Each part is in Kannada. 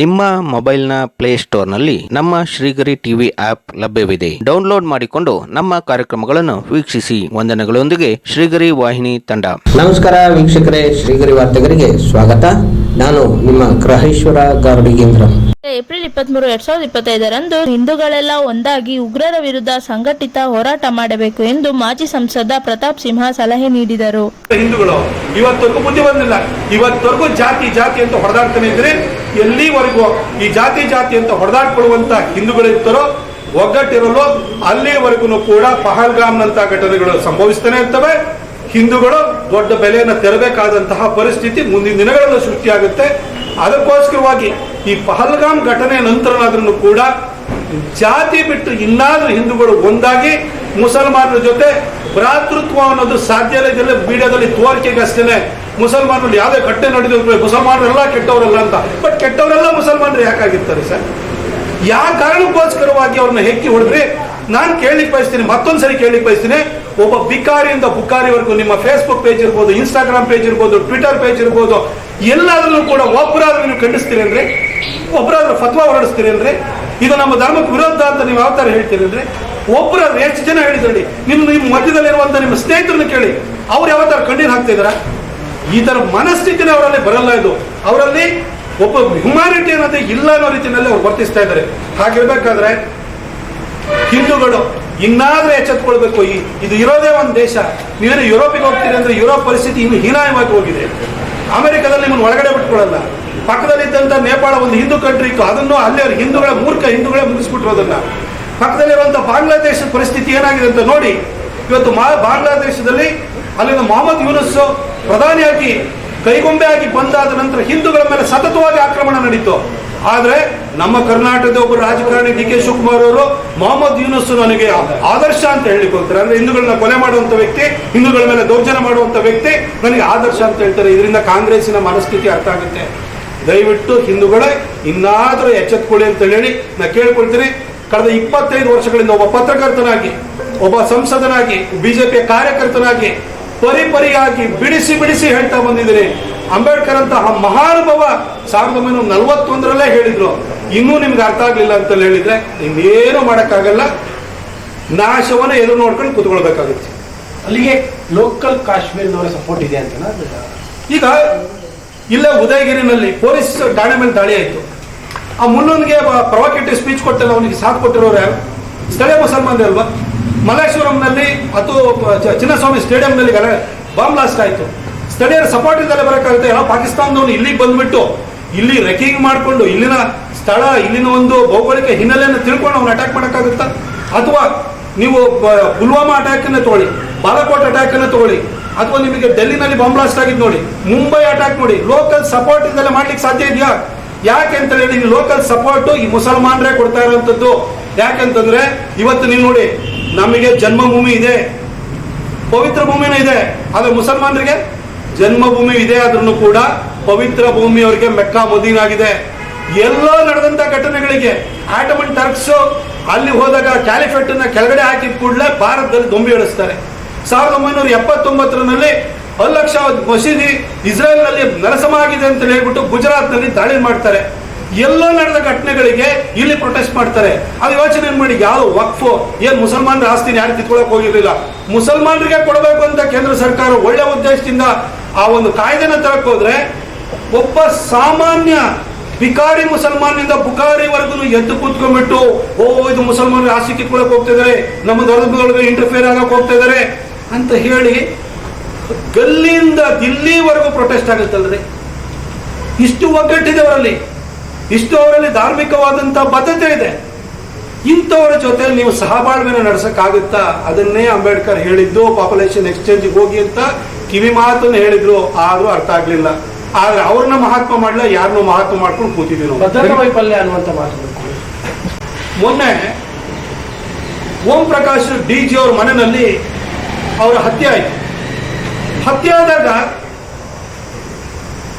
ನಿಮ್ಮ ಮೊಬೈಲ್ನ ಪ್ಲೇಸ್ಟೋರ್ನಲ್ಲಿ ನಮ್ಮ ಶ್ರೀಗರಿ ಟಿವಿ ಆಪ್ ಲಭ್ಯವಿದೆ. ಡೌನ್ಲೋಡ್ ಮಾಡಿಕೊಂಡು ನಮ್ಮ ಕಾರ್ಯಕ್ರಮಗಳನ್ನು ವೀಕ್ಷಿಸಿ. ವಂದನೆಗಳೊಂದಿಗೆ ಶ್ರೀಗರಿ ವಾಹಿನಿ ತಂಡ. ನಮಸ್ಕಾರ ವೀಕ್ಷಕರೇ ಶ್ರೀಗರಿ ವಾರ್ತೆಗರಿಗೆ ಸ್ವಾಗತ. ನಾನು ನಿಮ್ಮ ಗ್ರಹೇಶ್ವರ ಗಾರ್ಡಿಗೇಂದ್ರ ಏಪ್ರಿಲ್ ಇಪ್ಪತ್ಮೂರು ಎರಡ್ ಸಾವಿರದ ಇಪ್ಪತ್ತೈದರಂದು ಹಿಂದೂಗಳೆಲ್ಲ ಒಂದಾಗಿ ಉಗ್ರರ ವಿರುದ್ಧ ಸಂಘಟಿತ ಹೋರಾಟ ಮಾಡಬೇಕು ಎಂದು ಮಾಜಿ ಸಂಸದ ಪ್ರತಾಪ್ ಸಿಂಹ ಸಲಹೆ ನೀಡಿದರು. ಹಿಂದೂಗಳು ಇವತ್ತವರೆಗೂ ಬುದ್ಧಿ ಬಂದಿಲ್ಲ. ಇವತ್ತವರೆಗೂ ಜಾತಿ ಜಾತಿ ಅಂತ ಹೊಡೆದಾಡ್ತಾನೆ ಇದ್ರೆ ಎಲ್ಲಿವರೆಗೂ ಈ ಜಾತಿ ಜಾತಿ ಅಂತ ಹೊಡೆದಾಡ್ಕೊಳ್ಳುವಂತ ಹಿಂದೂಗಳಿರ್ತಾರೋ ಒಗ್ಗಟ್ಟಿರಲು ಅಲ್ಲಿವರೆಗೂ ಕೂಡ ಪಹಲ್ಗಾಮ್ನಂತ ಘಟನೆಗಳು ಸಂಭವಿಸ್ತಾನೆ ಇರ್ತವೆ. ಹಿಂದೂಗಳು ದೊಡ್ಡ ಬೆಲೆಯನ್ನು ತೆರಬೇಕಾದಂತಹ ಪರಿಸ್ಥಿತಿ ಮುಂದಿನ ದಿನಗಳಲ್ಲಿ ಸೃಷ್ಟಿಯಾಗುತ್ತೆ. ಅದಕ್ಕೋಸ್ಕರವಾಗಿ ಈ ಪಹಲ್ಗಾಮ್ ಘಟನೆ ನಂತರನಾದ್ರೂ ಕೂಡ ಜಾತಿ ಬಿಟ್ಟು ಇನ್ನಾದರೂ ಹಿಂದೂಗಳು ಒಂದಾಗಿ ಮುಸಲ್ಮಾನರ ಜೊತೆ ಭ್ರಾತೃತ್ವ ಅನ್ನೋದು ಸಾಧ್ಯ ಇಲ್ಲ ಮೀಡಿಯಾದಲ್ಲಿ ತೋರಿಕೆಗೆ ಅಷ್ಟೇ ಮುಸಲ್ಮಾನರು ಯಾವುದೇ ಘಟನೆ ನಡೆದಿದ್ರು ಮುಸಲ್ಮಾನರೆಲ್ಲ ಕೆಟ್ಟವರಲ್ಲ ಅಂತ. ಬಟ್ ಕೆಟ್ಟವರೆಲ್ಲ ಮುಸಲ್ಮಾನರು ಯಾಕಾಗಿರ್ತಾರೆ ಸರ್? ಯಾವ ಕಾರಣಕ್ಕೋಸ್ಕರವಾಗಿ ಅವ್ರನ್ನ ಹೆಕ್ಕಿ ಹೊಡೆದ್ರಿ? ನಾನು ಕೇಳಲಿಕ್ಕೆ ಬಯಸ್ತೀನಿ, ಮತ್ತೊಂದ್ಸರಿ ಕೇಳಿ ಬಯಸ್ತೀನಿ. ಒಬ್ಬ ಬಿಕಾರಿಯಿಂದ ಬುಕಾರಿವರೆಗೂ ನಿಮ್ಮ ಫೇಸ್ಬುಕ್ ಪೇಜ್ ಇರ್ಬೋದು ಇನ್ಸ್ಟಾಗ್ರಾಮ್ ಪೇಜ್ ಇರ್ಬೋದು ಟ್ವಿಟರ್ ಪೇಜ್ ಇರ್ಬೋದು ಎಲ್ಲಾದ್ರೂ ಕೂಡ ಒಬ್ಬರಾದ್ರೂ ನೀವು ಖಂಡಿಸ್ತೀರೇನ್ರಿ ಒಬ್ಬರಾದ್ರೂ ಫತ್ವಾ ಹೊರಡಿಸ್ತೀರೇನ್ರಿ ಇದು ನಮ್ಮ ಧರ್ಮಕ್ಕೆ ವಿರೋಧ ಅಂತ ನೀವು ಯಾವ ಥರ ಹೇಳ್ತೀರೇನ್ರಿ ಒಬ್ಬರಾದ್ರೂ ಎಷ್ಟು ಜನ ಹೇಳಿದ್ರಿ ನಿಮ್ಮ ನಿಮ್ಮ ಮಧ್ಯದಲ್ಲಿರುವಂಥ ನಿಮ್ಮ ಸ್ನೇಹಿತರನ್ನ ಕೇಳಿ. ಅವ್ರು ಯಾವತ್ತಾರ ಕಣ್ಣೀರು ಹಾಕ್ತಾ ಇದಾರ ಈ ತರ ಮನಸ್ಥಿತಿನೇ ಅವರಲ್ಲಿ ಬರಲ್ಲ ಇದು. ಅವರಲ್ಲಿ ಒಬ್ಬ ಹ್ಯುಮ್ಯಾನಿಟಿ ಅನ್ನೋದೇ ಇಲ್ಲ ಅನ್ನೋ ರೀತಿಯಲ್ಲಿ ಅವ್ರು ವರ್ತಿಸ್ತಾ ಇದ್ದಾರೆ. ಹಾಗಿರ್ಬೇಕಾದ್ರೆ ಹಿಂದೂಗಳು ಇನ್ನಾದ್ರೂ ಎಚ್ಚೆತ್ಕೊಳ್ಬೇಕು ಈ ಇದು ಇರೋದೇ ಒಂದು ದೇಶ. ನೀವೇನು ಯುರೋಪಿಗೆ ಹೋಗ್ತೀರಿ ಅಂದ್ರೆ ಯುರೋಪ್ ಪರಿಸ್ಥಿತಿ ಇನ್ನು ಹೀನಾಯವಾಗಿ ಹೋಗಿದೆ. ಅಮೆರಿಕದಲ್ಲಿ ನಿಮ್ಮನ್ನು ಒಳಗಡೆ ಬಿಟ್ಕೊಳ್ಳಲ್ಲ ಪಕ್ಕದಲ್ಲಿದ್ದಂಥ ನೇಪಾಳ ಒಂದು ಹಿಂದೂ ಕಂಟ್ರಿ ಇತ್ತು. ಅದನ್ನು ಅಲ್ಲಿ ಅವ್ರ ಹಿಂದೂಗಳ ಮೂರ್ಖ ಹಿಂದೂಗಳೇ ಮುಗಿಸ್ಬಿಟ್ರು ಪಕ್ಕದಲ್ಲಿರುವಂಥ ಬಾಂಗ್ಲಾದೇಶದ ಪರಿಸ್ಥಿತಿ ಏನಾಗಿದೆ ಅಂತ ನೋಡಿ, ಇವತ್ತು ಮಾ, ಬಾಂಗ್ಲಾದೇಶದಲ್ಲಿ ಅಲ್ಲಿನ ಮೊಹಮ್ಮದ್ ಯೂನುಸ್ ಪ್ರಧಾನಿಯಾಗಿ, ಕೈಗೊಂಬೆ ಆಗಿ ಬಂದಾದ ನಂತರ ಹಿಂದೂಗಳ ಮೇಲೆ ಸತತವಾಗಿ ಆಕ್ರಮಣ ನಡೀತು. ಆದ್ರೆ ನಮ್ಮ ಕರ್ನಾಟಕದ ಒಬ್ಬ ರಾಜಕಾರಣಿ ಡಿ ಕೆ ಶಿವಕುಮಾರ್ ಅವರು ಮೊಹಮ್ಮದ್ ಯೂನುಸ್ ನನಗೆ ಆದರ್ಶ ಅಂತ ಹೇಳಿಕೊಳ್ತಾರೆ. ಅಂದ್ರೆ ಹಿಂದೂಗಳನ್ನ ಕೊಲೆ ಮಾಡುವಂತ ವ್ಯಕ್ತಿ, ಹಿಂದೂಗಳ ಮೇಲೆ ದೌರ್ಜನ್ಯ ಮಾಡುವಂತ ವ್ಯಕ್ತಿ ನನಗೆ ಆದರ್ಶ ಅಂತ ಹೇಳ್ತಾರೆ. ಇದರಿಂದ ಕಾಂಗ್ರೆಸ್ಸಿನ ಮನಸ್ಥಿತಿ ಅರ್ಥ ಆಗುತ್ತೆ. ದಯವಿಟ್ಟು ಹಿಂದೂಗಳೇ, ಇನ್ನಾದರೂ ಎಚ್ಚೆತ್ಕೊಳ್ಳಿ ಅಂತ ಹೇಳಿ ನಾ ಕೇಳ್ಕೊಳ್ತೀನಿ. ಕಳೆದ ಇಪ್ಪತ್ತೈದು ವರ್ಷಗಳಿಂದ ಒಬ್ಬ ಪತ್ರಕರ್ತನಾಗಿ ಒಬ್ಬ ಸಂಸದನಾಗಿ ಬಿಜೆಪಿ ಕಾರ್ಯಕರ್ತನಾಗಿ ಪರಿಪರಿಯಾಗಿ ಬಿಡಿಸಿ ಬಿಡಿಸಿ ಹೇಳ್ತಾ ಬಂದಿದ್ದೀನಿ ಅಂಬೇಡ್ಕರ್ ಅಂತಹ ಮಹಾನುಭವ ಸಾವಿರದ ಒಂಬೈನೂರ ನಲವತ್ತೊಂದರಲ್ಲೇ ಹೇಳಿದ್ರು. ಇನ್ನೂ ನಿಮ್ಗೆ ಅರ್ಥ ಆಗ್ಲಿಲ್ಲ ಅಂತ ಹೇಳಿದ್ರೆ ಇನ್ನೇನು ಮಾಡೋಕ್ಕಾಗಲ್ಲ. ನಾಶವನ್ನು ಎದುರು ನೋಡ್ಕೊಂಡು ಕೂತ್ಕೊಳ್ಬೇಕಾಗುತ್ತೆ. ಅಲ್ಲಿಗೆ ಲೋಕಲ್ ಕಾಶ್ಮೀರದವರ ಸಪೋರ್ಟ್ ಇದೆ ಅಂತ ಈಗ ಇಲ್ಲೇ ಉದಯಗಿರಿನಲ್ಲಿ ಪೊಲೀಸ್ ಠಾಣೆ ಮೇಲೆ ದಾಳಿ ಆಯಿತು. ಆ ಮುನ್ನೊಂದಿಗೆ ಪ್ರವಾಕೆಟಿವ್ ಸ್ಪೀಚ್ ಕೊಟ್ಟಲ್ಲ ಅವನಿಗೆ ಸಾಥ್ ಕೊಟ್ಟಿರೋರು. ಯಾರು ಸ್ಥಳೀಯ ಮುಸಲ್ಮಾನರೇ ಅಲ್ವಾ? ಮಲ್ಲೇಶ್ವರಂನಲ್ಲಿ ಅಥವಾ ಚಿನ್ನಸ್ವಾಮಿ ಸ್ಟೇಡಿಯಂನಲ್ಲಿ ಬಾಂಬ್ ಬ್ಲಾಸ್ಟ್ ಆಯಿತು. ಸ್ಥಳೀಯರ ಸಪೋರ್ಟ್ ಇದ್ದಲ್ಲೇ ಬರೋಕ್ಕಾಗುತ್ತೆ. ಎಲ್ಲ ಪಾಕಿಸ್ತಾನದವನು ಇಲ್ಲಿಗೆ ಬಂದ್ಬಿಟ್ಟು ಇಲ್ಲಿ ರೆಕಿಂಗ್ ಮಾಡಿಕೊಂಡು ಇಲ್ಲಿನ ಸ್ಥಳ, ಇಲ್ಲಿನ ಒಂದು ಭೌಗೋಳಿಕ ಹಿನ್ನೆಲೆಯನ್ನು ತಿಳ್ಕೊಂಡು ಅವ್ನು ಅಟ್ಯಾಕ್ ಮಾಡೋಕ್ಕಾಗುತ್ತಾ? ಅಥವಾ ನೀವು ಪುಲ್ವಾಮಾ ಅಟ್ಯಾಕನ್ನು ತಗೊಳ್ಳಿ, ಬಾಲಾಕೋಟ್ ಅಟ್ಯಾಕ್ ಅನ್ನ ತಗೊಳ್ಳಿ, ಅಥವಾ ನಿಮಗೆ ಡೆಲ್ಲಿನಲ್ಲಿ ಬಾಂಬ್ ಬ್ಲಾಸ್ಟ್ ಆಗಿದ್ದು ನೋಡಿ, ಮುಂಬೈ ಅಟ್ಯಾಕ್ ನೋಡಿ ಲೋಕಲ್ ಸಪೋರ್ಟ್ ಇಂದಲೇ ಮಾಡ್ಲಿಕ್ಕೆ ಸಾಧ್ಯ ಇದೆಯಾ? ಯಾಕೆ ಅಂತ ಹೇಳಿ ಲೋಕಲ್ ಸಪೋರ್ಟ್ ಈ ಮುಸಲ್ಮಾನರೇ ಕೊಡ್ತಾ ಇರುವಂತದ್ದು ಯಾಕಂತಂದ್ರೆ ಇವತ್ತು ನೀವು ನೋಡಿ, ನಮಗೆ ಜನ್ಮಭೂಮಿ ಇದೆ. ಪವಿತ್ರ ಭೂಮಿನೂ ಇದೆ. ಆದ್ರೆ ಮುಸಲ್ಮಾನರಿಗೆ ಜನ್ಮಭೂಮಿ ಇದೆ ಆದ್ರೂ ಕೂಡ ಪವಿತ್ರ ಭೂಮಿ ಅವರಿಗೆ ಮೆಕ್ಕಾ ಮದೀನಾಗಿದೆ ಎಲ್ಲೋ ನಡೆದಂತ ಘಟನೆಗಳಿಗೆ ಆಟಮನ್ ಟರ್ಕ್ಸ್ ಅಲ್ಲಿ ಹೋದಾಗ ಕ್ಯಾಲಿಫೆಟ್ನ ಕೆಳಗಡೆ ಹಾಕಿದ ಕೂಡಲೇ ಭಾರತದಲ್ಲಿ ದೊಂಬಿ ಎಳಿಸ್ತಾರೆ. ಸಾವಿರದ ಒಂಬೈನೂರ ಎಪ್ಪತ್ತೊಂಬತ್ತರಲ್ಲಿ ಅಲ್ಲಕ್ಷ ಮಸೀದಿ ಇಸ್ರೇಲ್ನಲ್ಲಿ ನಲ್ಲಿ ನೆಲಸಮ ಆಗಿದೆ ಅಂತ ಹೇಳ್ಬಿಟ್ಟು ಗುಜರಾತ್ನಲ್ಲಿ ದಾಳಿ ಮಾಡ್ತಾರೆ. ಎಲ್ಲ ನಡೆದ ಘಟನೆಗಳಿಗೆ ಇಲ್ಲಿ ಪ್ರೊಟೆಸ್ಟ್ ಮಾಡ್ತಾರೆ. ಅದು ಯೋಚನೆ ಮಾಡಿ ಯಾವ ವಕ್ಫ್? ಏನ್ ಮುಸಲ್ಮಾನರ ಆಸ್ತಿನ ಯಾರು ಕಿತ್ಕೊಳಕ್ ಹೋಗಿರ್ಲಿಲ್ಲ? ಮುಸಲ್ಮಾನರಿಗೆ ಕೊಡಬೇಕು ಅಂತ ಕೇಂದ್ರ ಸರ್ಕಾರ ಒಳ್ಳೆ ಉದ್ದೇಶದಿಂದ ಆ ಒಂದು ಕಾಯ್ದೆನ ತರಕ್ ಹೋದ್ರೆ ಒಬ್ಬ ಸಾಮಾನ್ಯ ಬಿಕಾರಿ ಮುಸಲ್ಮಾನಿಂದ ಬುಕಾರಿವರೆಗೂ ಎದ್ದು ಕೂತ್ಕೊಂಡ್ಬಿಟ್ಟು, ಓ, ಇದು ಮುಸಲ್ಮಾನರ ಆಸ್ತಿ ಕಿತ್ಕೊಳಕ್ ಹೋಗ್ತಿದ್ದಾರೆ ನಮ್ಮ ದೊಡ್ಡ ಇಂಟರ್ಫಿಯರ್ ಆಗಕ್ಕೆ ಹೋಗ್ತಾ ಇದಾರೆ ಅಂತ ಹೇಳಿ ಗಲ್ಲಿಂದ ದಿಲ್ಲಿವರೆಗೂ ಪ್ರೊಟೆಸ್ಟ್ ಆಗುತ್ತಲ್ರಿ? ಇಷ್ಟು ಒಗ್ಗಟ್ಟಿದೆ ಅವರಲ್ಲಿ. ಇಷ್ಟು ಅವರಲ್ಲಿ ಧಾರ್ಮಿಕವಾದಂತ ಬದ್ಧತೆ ಇದೆ. ಇಂಥವರ ಜೊತೆ ನೀವು ಸಹಬಾಳ್ವೆನ ನಡೆಸಕ್ಕಾಗುತ್ತಾ? ಅದನ್ನೇ ಅಂಬೇಡ್ಕರ್ ಹೇಳಿದ್ದು ಪಾಪ್ಯುಲೇಷನ್ ಎಕ್ಸ್ಚೇಂಜ್ ಹೋಗಿ ಅಂತ ಕಿವಿ ಮಾತನ್ನು ಹೇಳಿದ್ರು. ಆದ್ರೂ ಅರ್ಥ ಆಗ್ಲಿಲ್ಲ. ಆದ್ರೆ ಅವ್ರನ್ನ ಮಹಾತ್ಮ ಮಾಡ್ಲ? ಯಾರನ್ನೂ ಮಹಾತ್ಮ ಮಾಡ್ಕೊಂಡು ಕೂತಿದ್ದೀವಿ. ಭದ್ರತಾ ವೈಫಲ್ಯ ಅನ್ನುವಂಥ ಮಾತು ಮೊನ್ನೆ ಓಂ ಪ್ರಕಾಶ್ ಡಿ ಜಿ ಅವ್ರ ಮನೆಯಲ್ಲಿ ಅವರ ಹತ್ಯೆ ಆಯಿತು. ಹತ್ಯೆ ಆದಾಗ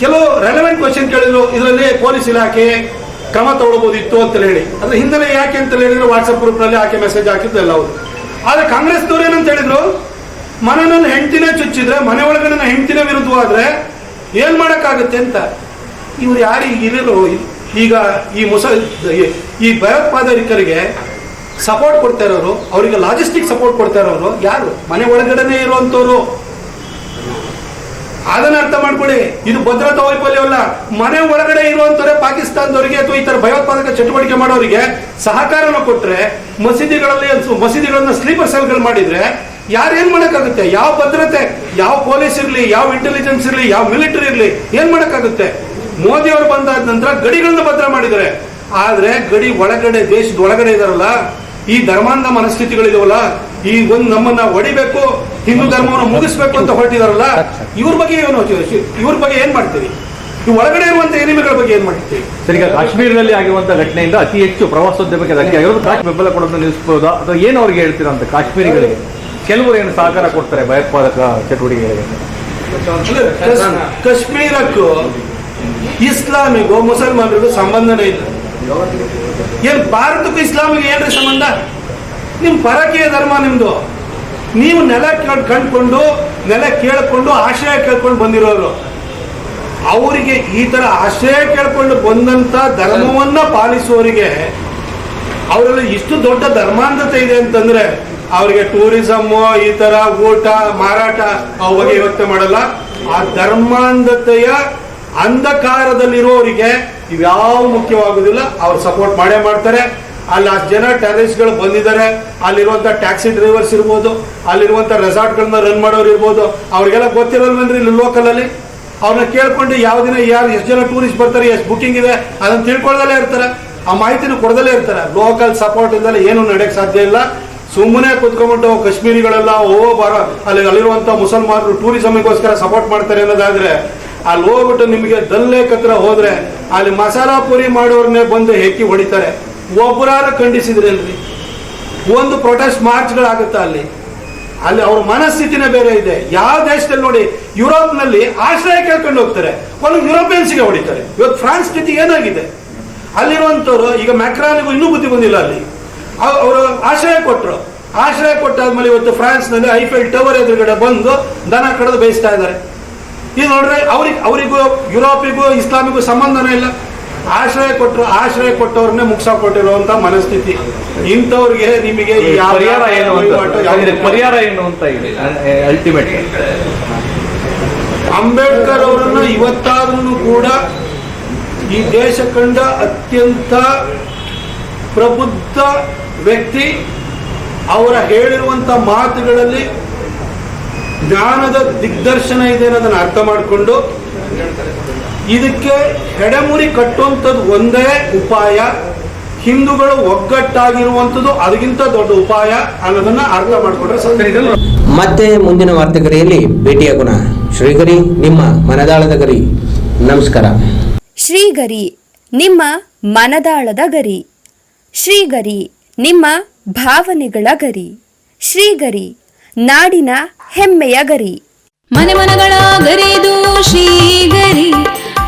ಕೆಲವು ರೆಲೆವೆಂಟ್ ಕ್ವಶನ್ ಕೇಳಿದ್ರು, ಇದರಲ್ಲಿ ಪೊಲೀಸ್ ಇಲಾಖೆ ಕ್ರಮ ತಗೊಳ್ಬೋದಿತ್ತು ಅಂತ ಹೇಳಿ. ಅದ್ರ ಹಿಂದೆ ಯಾಕೆ ಅಂತ ಹೇಳಿದ್ರೆ ವಾಟ್ಸಪ್ ಗ್ರೂಪ್ನಲ್ಲಿ ಆಕೆ ಮೆಸೇಜ್ ಹಾಕಿದ್ದು ಎಲ್ಲ ಹೌದು. ಆದ್ರೆ ಕಾಂಗ್ರೆಸ್ನವ್ರು ಏನಂತ ಹೇಳಿದ್ರು ಮನೆಯಲ್ಲಿ ಹೆಂಡತಿನೇ ಚುಚ್ಚಿದ್ರೆ, ಮನೆ ಒಳಗಡೆ ಹೆಂಡತಿನೇ ವಿರುದ್ಧವಾದ್ರೆ ಏನ್ ಮಾಡೋಕ್ಕಾಗುತ್ತೆ ಅಂತ. ಇವ್ರು ಯಾರು ಇರಲು ಈಗ ಈ ಮುಸ, ಈ- ಭಯೋತ್ಪಾದಕರಿಗೆ ಸಪೋರ್ಟ್ ಕೊಡ್ತಾ ಇರೋರು, ಅವರಿಗೆ ಲಾಜಿಸ್ಟಿಕ್ ಸಪೋರ್ಟ್ ಕೊಡ್ತಾ ಇರೋರು ಯಾರು? ಮನೆ ಒಳಗಡೆನೆ ಇರುವಂತವ್ರು ಅದನ್ನ ಅರ್ಥ ಮಾಡ್ಕೊಳ್ಳಿ. ಇದು ಭದ್ರತಾ ವೈಫಲ್ಯವಲ್ಲ ಮನೆ ಒಳಗಡೆ ಇರುವಂತವರೇ ಪಾಕಿಸ್ತಾನದವರಿಗೆ ಅಥವಾ ಈ ತರ ಭಯೋತ್ಪಾದಕ ಚಟುವಟಿಕೆ ಮಾಡೋರಿಗೆ ಸಹಕಾರನ ಕೊಟ್ರೆ ಮಸೀದಿಗಳಲ್ಲಿ ಮಸೀದಿಗಳನ್ನ ಸ್ಲೀಪರ್ ಸೆಲ್ಗಳು ಮಾಡಿದ್ರೆ ಯಾರು ಏನು ಮಾಡಕ್ಕಾಗುತ್ತೆ? ಯಾವ ಭದ್ರತೆ, ಯಾವ ಪೊಲೀಸ್ ಇರಲಿ, ಯಾವ ಇಂಟೆಲಿಜೆನ್ಸ್ ಇರಲಿ, ಯಾವ ಮಿಲಿಟರಿ ಇರಲಿ ಏನ್ ಮಾಡಕ್ಕಾಗುತ್ತೆ? ಮೋದಿ ಅವರು ಬಂದಾದ ನಂತರ ಗಡಿಗಳನ್ನ ಭದ್ರ ಮಾಡಿದ್ದಾರೆ. ಆದ್ರೆ ಗಡಿ ಒಳಗಡೆ, ದೇಶದ ಒಳಗಡೆ ಇದಾರಲ್ಲ, ಈ ಧರ್ಮಾಂಧ ಮನಸ್ಥಿತಿಗಳಿದಾವಲ್ಲ ಈ ಒಂದು ನಮ್ಮನ್ನ ಹೊಡಿಬೇಕು ಹಿಂದೂ ಧರ್ಮವನ್ನು ಮುಗಿಸ್ಬೇಕು ಅಂತ ಹೊರಟಿದಾರಲ್ಲ ಇವ್ರ ಬಗ್ಗೆ ಏನು ಇವ್ರ ಬಗ್ಗೆ ಏನ್ ಮಾಡ್ತೀವಿ ಒಳಗಡೆ ಇರುವಂತ ಎನಿಮಿಗಳ ಬಗ್ಗೆ ಏನ್ ಮಾಡ್ತೀವಿ ಸರಿ ಕಾಶ್ಮೀರದಲ್ಲಿ ಆಗಿರುವಂತಹ ಘಟನೆಯಿಂದ ಅತಿ ಹೆಚ್ಚು ಪ್ರವಾಸೋದ್ಯಮಕ್ಕೆ ಧಕ್ಕೆ ಆಗಿರೋದು ಕಾಶ್ಮೀರ ಬೆಂಬಲ ಕೊಡೋದನ್ನ ನಿಲ್ಲಿಸಬಹುದಾ ಅಥವಾ ಏನು ಅವ್ರಿಗೆ ಹೇಳ್ತೀರಾ ಅಂತ ಕಾಶ್ಮೀರಿಗಳಿಗೆ? ಕೆಲವರು ಏನು ಸಹಕಾರ ಕೊಡ್ತಾರೆ ಭಯೋತ್ಪಾದಕ ಚಟುವಟಿಕೆಗಳಿಗೆ? ಕಾಶ್ಮೀರಕ್ಕೂ ಇಸ್ಲಾಮಿಗೂ ಮುಸಲ್ಮಾನರಿಗೂ ಸಂಬಂಧನೇ ಇಲ್ಲ. ಏನ್ ಭಾರತಕ್ಕೂ ಇಸ್ಲಾಮಿಗೆ ಏನ್ರಿ ಸಂಬಂಧ? ನಿಮ್ ಪರಕೀಯ ಧರ್ಮ ನಿಮ್ಮದು ನೀವು ನೆಲ ಕೇಳ್, ಕಂಡ್ಕೊಂಡು, ನೆಲ ಕೇಳಿಕೊಂಡು, ಆಶ್ರಯ ಕೇಳ್ಕೊಂಡು ಬಂದಿರೋರು. ಅವರಿಗೆ ಈ ತರ ಆಶ್ರಯ ಕೇಳ್ಕೊಂಡು ಬಂದಂಥ ಧರ್ಮವನ್ನ ಪಾಲಿಸುವವರಿಗೆ ಅವರಲ್ಲಿ ಇಷ್ಟು ದೊಡ್ಡ ಧರ್ಮಾಂಧತೆ ಇದೆ ಅಂತಂದ್ರೆ ಅವರಿಗೆ ಟೂರಿಸಮ್, ಈ ತರ ಊಟ, ಮಾರಾಟ ಅವ ಬಗ್ಗೆ ವ್ಯಕ್ತ ಮಾಡಲ್ಲ. ಆ ಧರ್ಮಾಂಧತೆಯ ಅಂಧಕಾರದಲ್ಲಿರೋರಿಗೆ ಇವ್ಯಾವ ಮುಖ್ಯವಾಗುದಿಲ್ಲ. ಅವ್ರು ಸಪೋರ್ಟ್ ಮಾಡೇ ಮಾಡ್ತಾರೆ. ಅಲ್ಲಿ ಅಷ್ಟು ಜನ ಟೆರರಿಸ್ಟ್ಗಳು ಬಂದಿದ್ದಾರೆ. ಅಲ್ಲಿರುವಂಥ ಟ್ಯಾಕ್ಸಿ ಡ್ರೈವರ್ಸ್ ಇರ್ಬೋದು ಅಲ್ಲಿರುವಂಥ ರೆಸಾರ್ಟ್ಗಳನ್ನ ರನ್ ಮಾಡೋರು ಇರ್ಬೋದು. ಅವ್ರಿಗೆಲ್ಲ ಗೊತ್ತಿರಲ್ವೇನ್ರಿ ಇಲ್ಲಿ ಲೋಕಲ್ ಅಲ್ಲಿ? ಅವ್ರನ್ನ ಕೇಳ್ಕೊಂಡು ಯಾವ ದಿನ ಯಾರು ಎಷ್ಟು ಜನ ಟೂರಿಸ್ಟ್ ಬರ್ತಾರೆ, ಎಷ್ಟು ಬುಕ್ಕಿಂಗ್ ಇದೆ, ಅದನ್ನು ತಿಳ್ಕೊಳ್ದಲ್ಲೇ ಇರ್ತಾರೆ. ಆ ಮಾಹಿತಿನ ಕೊಡದಲ್ಲೇ ಇರ್ತಾರೆ. ಲೋಕಲ್ ಸಪೋರ್ಟ್ ಇಲ್ದಲೆ ಏನು ನಡೆಯಕ್ಕೆ ಸಾಧ್ಯ ಇಲ್ಲ. ಸುಮ್ಮನೆ ಕುತ್ಕೊಂಡ್ಬಿಟ್ಟು ಕಾಶ್ಮೀರಿಗಳೆಲ್ಲ, ಓ, ಬರ, ಅಲ್ಲಿ ಅಲ್ಲಿರುವಂಥ ಮುಸಲ್ಮಾನರು ಟೂರಿಸಮ್ಗೋಸ್ಕರ ಸಪೋರ್ಟ್ ಮಾಡ್ತಾರೆ ಅನ್ನೋದಾದ್ರೆ, ಅಲ್ಲಿ ಹೋಗ್ಬಿಟ್ಟು ನಿಮಗೆ ದಲ್ಲೇಕ್ ಹತ್ರ ಹೋದ್ರೆ, ಅಲ್ಲಿ ಮಸಾಲಾ ಪುರಿ ಮಾಡೋರ್ನೇ ಬಂದು ಹೆಕ್ಕಿ ಹೊಡಿತಾರೆ. ಒಬ್ಬರಾರ ಖಂಡಿಸಿದ್ರಲ್ರಿ ಒಂದು ಪ್ರೊಟೆಸ್ಟ್ ಮಾರ್ಚ್ಗಳಾಗುತ್ತಾ ಅಲ್ಲಿ. ಅಲ್ಲಿ ಅವ್ರ ಮನಸ್ಥಿತಿನೇ ಬೇರೆ ಇದೆ. ಯಾವ ದೇಶದಲ್ಲಿ ನೋಡಿ, ಯುರೋಪ್ನಲ್ಲಿ ಆಶ್ರಯ ಕೇಳ್ಕೊಂಡು ಹೋಗ್ತಾರೆ. ಒಂದು ಯುರೋಪಿಯನ್ಸ್ಗೆ ಹೊಡಿತಾರೆ. ಇವತ್ತು ಫ್ರಾನ್ಸ್ ಸ್ಥಿತಿ ಏನಾಗಿದೆ? ಅಲ್ಲಿರುವಂತವ್ರು ಈಗ ಮ್ಯಾಕ್ರಾನಿಗೂ ಇನ್ನೂ ಬುದ್ಧಿ ಬಂದಿಲ್ಲ ಅಲ್ಲಿ. ಅವರು ಆಶ್ರಯ ಕೊಟ್ಟರು ಆಶ್ರಯ ಕೊಟ್ಟಾದ್ಮೇಲೆ ಇವತ್ತು ಫ್ರಾನ್ಸ್ನಲ್ಲಿ ಐಫೆಲ್ ಟವರ್ ಎದುರುಗಡೆ ಬಂದು ದನ ಕಡಿದು ಬೇಯಿಸ್ತಾ ಇದ್ದಾರೆ. ಇದು ನೋಡ್ರೆ, ಅವ್ರಿಗೆ, ಅವರಿಗೂ, ಯುರೋಪಿಗೂ, ಇಸ್ಲಾಮಿಗೂ ಸಂಬಂಧನೇ ಇಲ್ಲ. ಆಶ್ರಯ ಕೊಟ್ಟರು ಆಶ್ರಯ ಕೊಟ್ಟವ್ರನ್ನೇ ಮುಗಿಸಾಕೊಟ್ಟಿರುವಂತ ಮನಸ್ಥಿತಿ. ಇಂಥವ್ರಿಗೆ ನಿಮಗೆ ಪರಿಹಾರ ಏನು ಅಂತ ಪರಿಹಾರ ಏನು ಅಂತ ಇದೆ ಅಲ್ಟಿಮೇಟ್ ಅಂಬೇಡ್ಕರ್ ಅವರನ್ನ ಇವತ್ತಾದ್ರೂ ಕೂಡ ಈ ದೇಶ ಕಂಡ ಅತ್ಯಂತ ಪ್ರಬುದ್ಧ ವ್ಯಕ್ತಿ. ಅವರ ಹೇಳಿರುವಂತ ಮಾತುಗಳಲ್ಲಿ ಜ್ಞಾನದ ದಿಗ್ದರ್ಶನ ಇದೆ ಅನ್ನೋದನ್ನ ಅರ್ಥ ಮಾಡಿಕೊಂಡು ಇದಕ್ಕೆ ಹೆಡೆಮುರಿ ಕಟ್ಟುವಂಥದ್ದು ಒಂದೇ ಉಪಾಯ. ಹಿಂದೂಗಳು ಒಗ್ಗಟ್ಟಾಗಿರುವಂಥದ್ದು ಅದಕ್ಕಿಂತ ದೊಡ್ಡ ಉಪಾಯ ಅನ್ನೋದನ್ನ ಅರ್ಥ ಮಾಡಿಕೊಂಡ್ರೆ. ಮತ್ತೆ ಮುಂದಿನ ವಾರ್ತೆಗರಿಯಲ್ಲಿ ಭೇಟಿಯಾಗೋಣ ಶ್ರೀಗರಿ ನಿಮ್ಮ ಮನದಾಳದ ಗರಿ. ನಮಸ್ಕಾರ. ಶ್ರೀಗರಿ ನಿಮ್ಮ ಮನದಾಳದ ಗರಿ. ಶ್ರೀಗರಿ ನಿಮ್ಮ ಭಾವನೆಗಳ ಗರಿ. ಶ್ರೀಗರಿ ನಾಡಿನ ಹೆಮ್ಮೆಯ ಗರಿ. ಮನೆ ಮನಗಳ ಗರಿದು ಶ್ರೀಗರಿ.